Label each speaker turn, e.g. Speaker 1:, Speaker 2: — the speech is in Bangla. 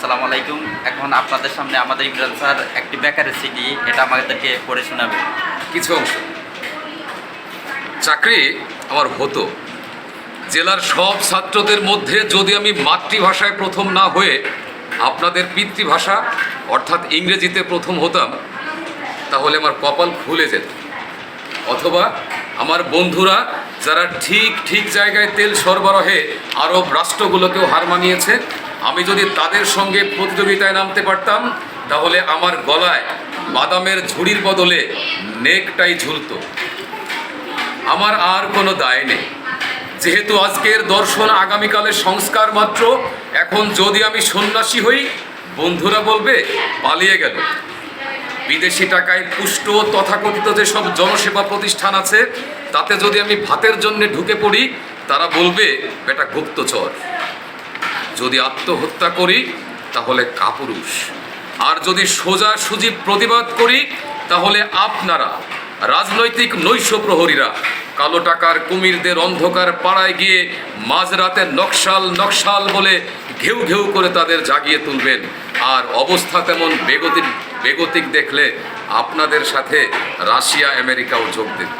Speaker 1: আসসালামু আলাইকুম। এখন আপনাদের সামনে আমাদের ইমরান স্যার একটি বেকারের সিটি এটা আমাদেরকে পড়ে শোনাবে।
Speaker 2: কিছু অংশ। চাকরি আমার হতো। জেলার সব ছাত্রদের মধ্যে যদি আমি মাতৃভাষায় প্রথম না হয়ে আপনাদের পিতৃভাষা, অর্থাৎ ইংরেজিতে প্রথম হতাম, তাহলে আমার কপাল খুলে যেত। অথবা আমার বন্ধুরা যারা ঠিক ঠিক জায়গায় তেল সরবরাহে আরব রাষ্ট্রগুলোকেও হার মানিয়েছে আমি যদি তাদের সঙ্গে প্রতিযোগিতায় নামতে পারতাম, তাহলে আমার গলায় বাদামের ঝুড়ির বদলে নেকটাই ঝুলতো। আমার আর কোনো দায় নেই। যেহেতু আজকের দর্শন আগামীকালের সংস্কার মাত্র, এখন যদি আমি সন্ন্যাসী হই, বন্ধুরা বলবে, পালিয়ে গেল। বিদেশি টাকায় পুষ্ট তথাকথিত যেসব জনসেবা প্রতিষ্ঠান আছে, তাতে যদি আমি ভাতের জন্য ঢুকে পড়ি, তারা বলবে এটা গুপ্তচর। যদি আত্মহত্যা করি, তাহলে কাপুরুষ। আর যদি সোজা সুজি প্রতিবাদ করি, তাহলে আপনারা, রাজনৈতিক নৈশ প্রহরীরা, কালো টাকার কুমিরদের অন্ধকার পাড়ায় গিয়ে মাঝরাতে নকশাল নকশাল বলে ঘেউ ঘেউ করে তাদের জাগিয়ে তুলবেন। আর অবস্থা তেমন বেগতিক বেগতিক দেখলে আপনাদের সাথে রাশিয়া, আমেরিকাও যোগ দেবে।